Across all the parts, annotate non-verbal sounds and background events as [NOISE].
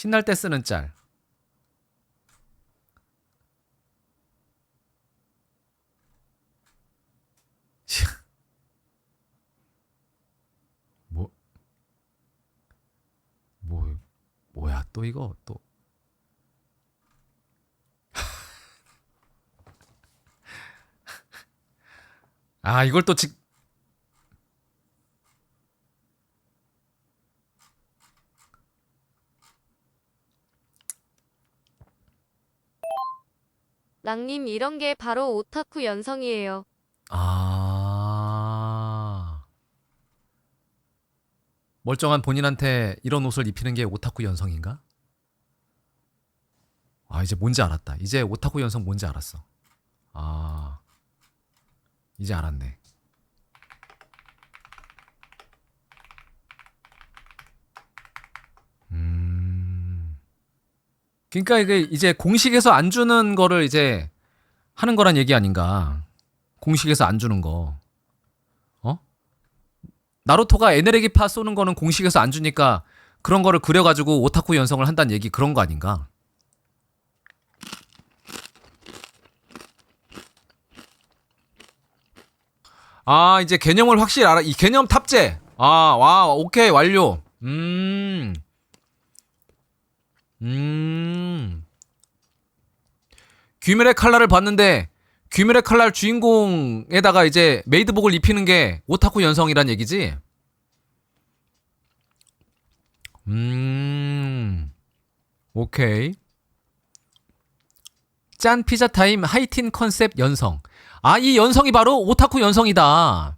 신날 때 쓰는 짤. [LAUGHS] 뭐, 뭐, 뭐야 또 이거 또. [LAUGHS] 아 이걸 또 직. 랑님 이런 게 바로 오타쿠 연성이에요. 아. 멀쩡한 본인한테 이런 옷을 입히는 게 오타쿠 연성인가? 아, 이제 뭔지 알았다. 이제 오타쿠 연성 뭔지 알았어. 아. 이제 알았네. 그러니까 이게 이제 공식에서 안 주는 거를 이제 하는 거란 얘기 아닌가? 공식에서 안 주는 거. 어? 나루토가 에네르기파 쏘는 거는 공식에서 안 주니까 그런 거를 그려가지고 오타쿠 연성을 한다는 얘기 그런 거 아닌가? 아 이제 개념을 확실히 알아. 이 개념 탑재. 아 와 오케이 완료. 음. 음. 귀멸의 칼날을 봤는데 귀멸의 칼날 주인공에다가 이제 메이드복을 입히는 게 오타쿠 연성이란 얘기지? 음. 오케이. 짠 피자 타임 하이틴 컨셉 연성. 아, 이 연성이 바로 오타쿠 연성이다.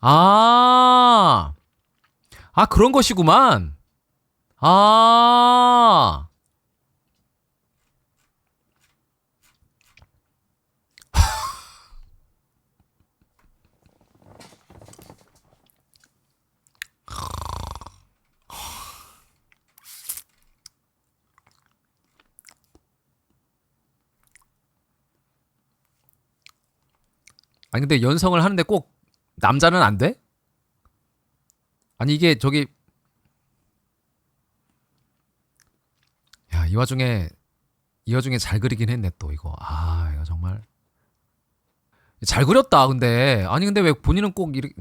아. 아, 그런 것이구만. 아. 아니 근데 연성을 하는데 꼭 남자는 안 돼? 아니 이게 저기 이 와중에 이 와중에 잘 그리긴 했네 또 이거. 아 이거 정말. 잘 그렸다 근데. 아니 근데 왜 본인은 꼭 이렇게.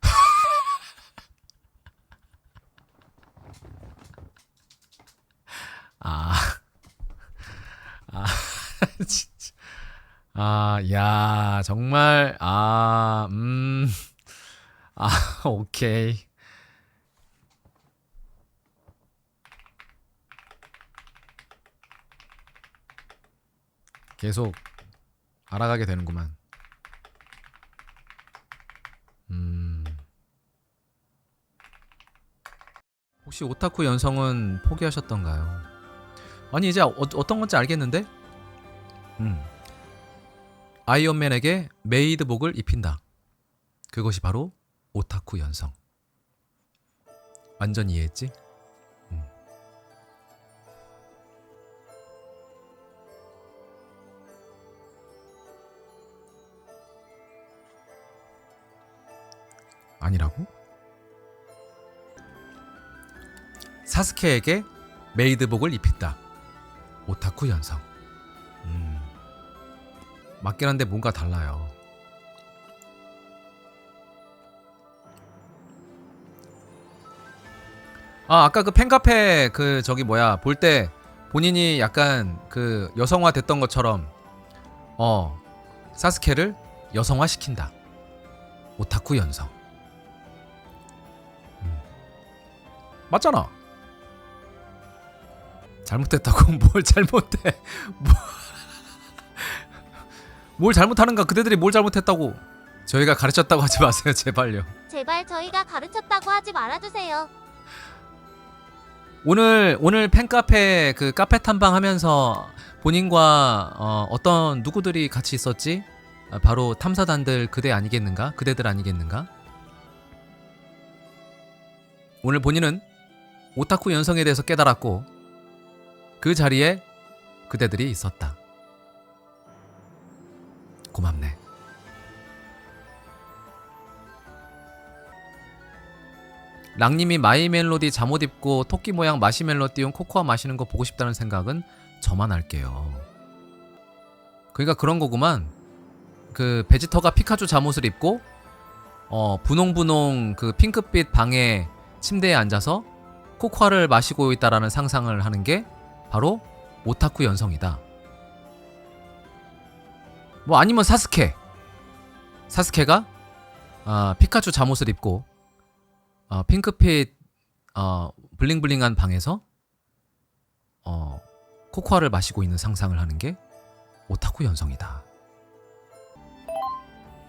[LAUGHS] 아, 아, [LAUGHS] 진짜. 아, 야, 정말, 아, 음, 아, [LAUGHS] 오케이. 계속 알아가게 되는구만. 음. 혹시 오타쿠 연성은 포기하셨던가요? 아니, 이제 어, 어떤 건지 알겠는데? 음. 아이언맨에게 메이드복을 입힌다. 그것이 바로 오타쿠 연성. 완전 이해했지? 아니라고? 사스케에게 메이드복을 입힌다. 오타쿠 연성. 음. 맞긴 한데 뭔가 달라요. 아, 아까 그 팬카페 그 저기 뭐야 볼 때 본인이 약간 그 여성화 됐던 것처럼 어 사스케를 여성화 시킨다. 오타쿠 연성. 맞잖아. 잘못했다고 [LAUGHS] 뭘 잘못해? 뭐- 뭘 잘못하는가? 그대들이 뭘 잘못했다고? 저희가 가르쳤다고 하지 마세요, 제발요. 제발 저희가 가르쳤다고 하지 말아주세요. 오늘 오늘 팬카페 그 카페 탐방 하면서 본인과 어, 어떤 누구들이 같이 있었지? 아, 바로 탐사단들 그대 아니겠는가? 그대들 아니겠는가? 오늘 본인은 오타쿠 연성에 대해서 깨달았고 그 자리에 그대들이 있었다. 고맙네. 랑님이 마이 멜로디 잠옷 입고 토끼 모양 마시멜로 띄운 코코아 마시는 거 보고 싶다는 생각은 저만 할게요. 그러니까 그런 거구만. 그 베지터가 피카츄 잠옷을 입고 어 분홍분홍 그 핑크빛 방에 침대에 앉아서 코코아를 마시고 있다라는 상상을 하는 게 바로 오타쿠 연성이다. 뭐 아니면 사스케. 사스케가 아, 피카츄 잠옷을 입고 어, 핑크빛 어, 블링블링한 방에서 어, 코코아를 마시고 있는 상상을 하는 게 오타쿠 연성이다.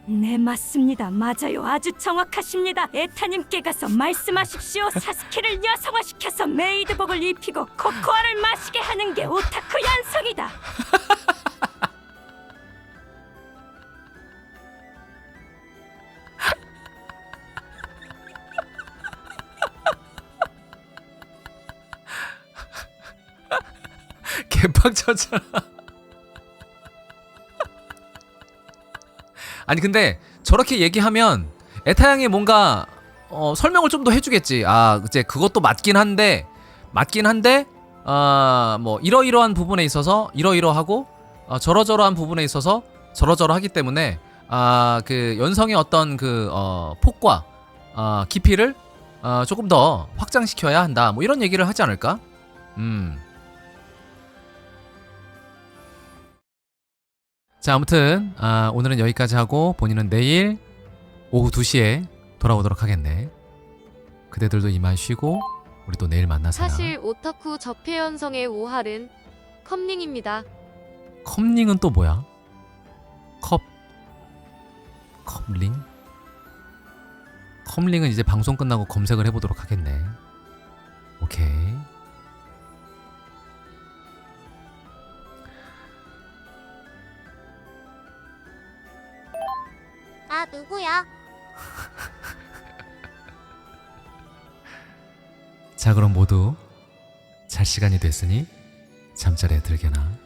네 맞습니다. 맞아요. 아주 정확하십니다. 에타님께 가서 말씀하십시오. [LAUGHS] 사스케를 여성화시켜서 메이드복을 입히고 코코아를 마시게 하는 게 오타쿠 연성이다. 개빡쳤잖아. 아니 근데 저렇게 얘기하면 에타양이 뭔가 어, 설명을 좀 더 해주겠지. 아 이제 그것도 맞긴 한데 맞긴 한데 아뭐 이러이러한 부분에 있어서 이러이러하고 어, 저러저러한 부분에 있어서 저러저러하기 때문에 아 그 연성의 어떤 그 어, 폭과 어, 깊이를 어, 조금 더 확장시켜야 한다. 뭐 이런 얘기를 하지 않을까? 음. 자 아무튼 아, 오늘은 여기까지 하고 본인은 내일 오후 2시에 돌아오도록 하겠네. 그대들도 이만 쉬고 우리 또 내일 만나서 사실 오타쿠 접해연성의 오할은 컴링입니다. 컵링은 또 뭐야? 컵 컵링? 컵링은 이제 방송 끝나고 검색을 해보도록 하겠네. 오케이. 아, 누구야? [LAUGHS] 자 그럼 모두 잘 시간이 됐으니 잠자리에 들게나.